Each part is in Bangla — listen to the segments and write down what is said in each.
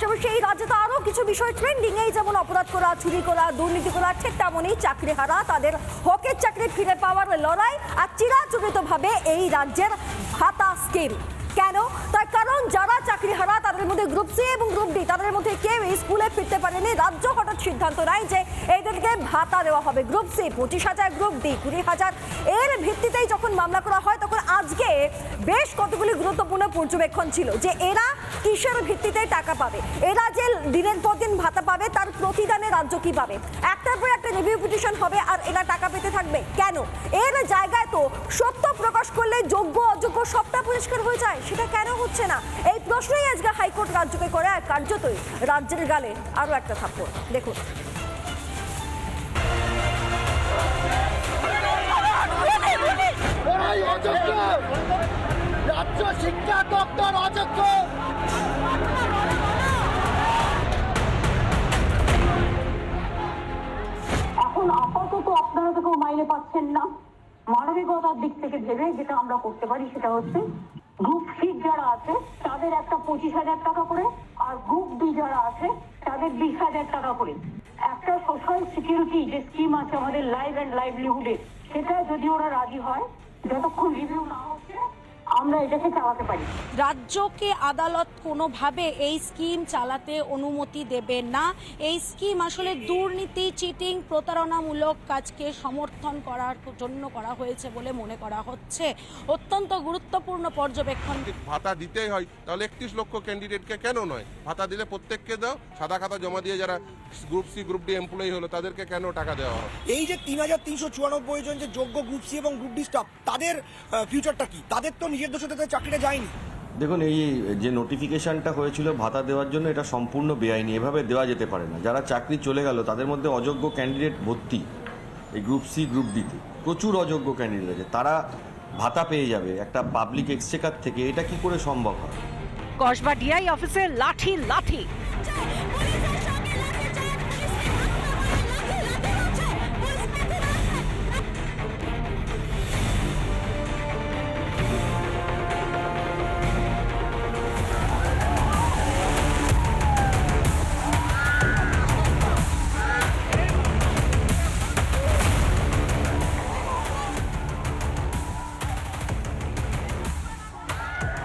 পাশাপাশি এই রাজ্যে তো আরও কিছু বিষয় ট্রেন্ডিং এই যেমন অপরাধ করা, চুরি করা, দুর্নীতি করা, ঠিক তেমনই চাকরি হারা, তাদের হকের চাকরি ফিরে পাওয়ার লড়াই আর চিরাচরিতভাবে এই রাজ্যের ভাতা স্কিম কেন? তার কারণ যারা চাকরি হারা, তাদের মধ্যে গ্রুপ সি এবং গ্রুপ ডি তাদের মধ্যে কেউ স্কুলে ফিরতে পারেনি। রাজ্য হঠাৎ সিদ্ধান্ত নেয় যে এদেরকে ভাতা দেওয়া হবে। গ্রুপ সি পঁচিশ হাজার গ্রুপ ডি কুড়ি হাজার। এর ভিত্তিতেই যখন মামলা করা হয়, তখন আজকে বেশ কতগুলি গুরুত্বপূর্ণ পর্যবেক্ষণ ছিল যে এরা কিসের ভিত্তিতে টাকা পাবে। এরা যে দিনের পর দিন ভাতা পাবে, তার প্রতিদানে রাজ্য কি পাবে? একটার পর একটা রিভিউ পিটিশন হবে আর এরা টাকা পেতে থাকবে। কেন? এর জায়গায় তো সত্য প্রকাশ করলে যোগ্য, অযোগ্য সবটা পরিষ্কার হয়ে যায়। সেটা কেন হচ্ছে না? এই প্রশ্নই আজকে হাইকোর্ট রাজ্যকে করে আর কার্যতই। রাজ্যের গালে আরও একটা থাপ্পড়। দেখুন। রাজ্য শিক্ষা দপ্তর অযোগ্য। আপাতত আপনারা তো কেউ মাইনে পাচ্ছেন না। মানবিকতার দিক থেকে ভেবে যেটা আমরা করতে পারি সেটা হচ্ছে গ্রুপ সি যারা আছে, তাদের একটা পঁচিশ হাজার টাকা করে, আর গ্রুপ বি যারা আছে, তাদের বিশ হাজার টাকা করে। একটা সোশ্যাল সিকিউরিটি যে স্কিম আছে আমাদের লাইফ অ্যান্ড লাইভলিহুডে সেটা যদি ওরা রাজি হয়, যতক্ষণ রিভিউ না হচ্ছে আমরা এটাকে চালাতে পারি। রাজ্যকে আদালত কোনোভাবে এই স্কিম চালাতে অনুমতি দেবে না। এই স্কিম আসলে দুর্নীতি চিটিং প্রতারণামূলক কাজকে সমর্থন করার জন্য করা হয়েছে বলে মনে করা হচ্ছে। অত্যন্ত গুরুত্বপূর্ণ পর্যবেক্ষণ। ভাতা দিতেই হয় তাহলে একত্রিশ লক্ষ ক্যান্ডিডেটকে কেন নয়? ভাতা দিলে প্রত্যেককে দাও সাদা খাতা জমা দিয়ে যারা group C group D employee হলো তাদেরকে কেন টাকা দেওয়া হয় এই যে তিন হাজার তিনশো চুয়ানব্বই জন যে যোগ্য গ্রুপ সি এবং গ্রুপ ডি স্টাফ তাদের ফিউচারটা কি? তাদের তো নিজের দোষে তাদের চাকরিটা যায়নি। দেখুন এই যে নোটিফিকেশনটা হয়েছিল ভাতা দেওয়ার জন্য এটা সম্পূর্ণ বেআইনি। এভাবে দেওয়া যেতে পারে না। যারা চাকরি চলে গেল তাদের মধ্যে অযোগ্য ক্যান্ডিডেট ভর্তি এই গ্রুপ সি গ্রুপ ডিতে প্রচুর অযোগ্য ক্যান্ডিডেট আছে তারা ভাতা পেয়ে যাবে একটা পাবলিক এক্সচেকার থেকে। এটা কি করে সম্ভব হয়? কসবা ডিআই অফিসে লাঠি লাঠি।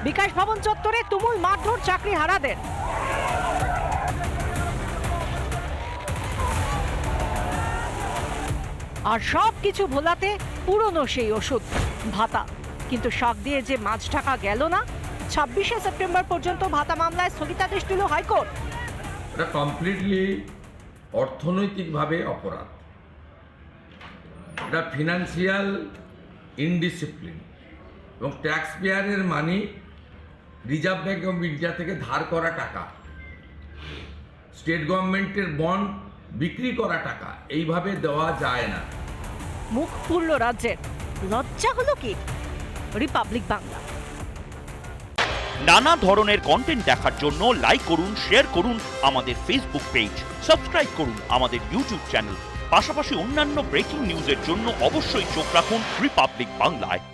বিকাশ ভবন চত্বরে তুমুল মারধর চাকরি হারাদের আর সব কিছু ভোলাতে পুরনো সেই ওষুধ, ভাতা। কিন্তু শখ দিয়ে যে মাছ ঢাকা গেল না, ছাব্বিশে সেপ্টেম্বর পর্যন্ত ভাতা মামলায় স্থগিতাদেশ দিল হাইকোর্ট। এটা কমপ্লিটলি অর্থনৈতিকভাবে অপরাধ। এটা ফিনান্সিয়াল ইনডিসিপ্লিন এবং ট্যাক্স পেয়ারের মানি রিজার্ভ ব্যাঙ্ক এবং ইন্ডিয়া থেকে ধার করা টাকা স্টেট গভর্নমেন্টের বন্ড বিক্রি করা টাকা এইভাবে দেওয়া যায় না। মুখ পুরল রাজ্যের। লজ্জা হলো কি? রিপাবলিক বাংলা। নানা ধরনের কন্টেন্ট দেখার জন্য লাইক করুন শেয়ার করুন আমাদের ফেসবুক পেজ সাবস্ক্রাইব করুন আমাদের ইউটিউব চ্যানেল পাশাপাশি অন্যান্য ব্রেকিং নিউজের জন্য অবশ্যই চোখ রাখুন রিপাবলিক বাংলায়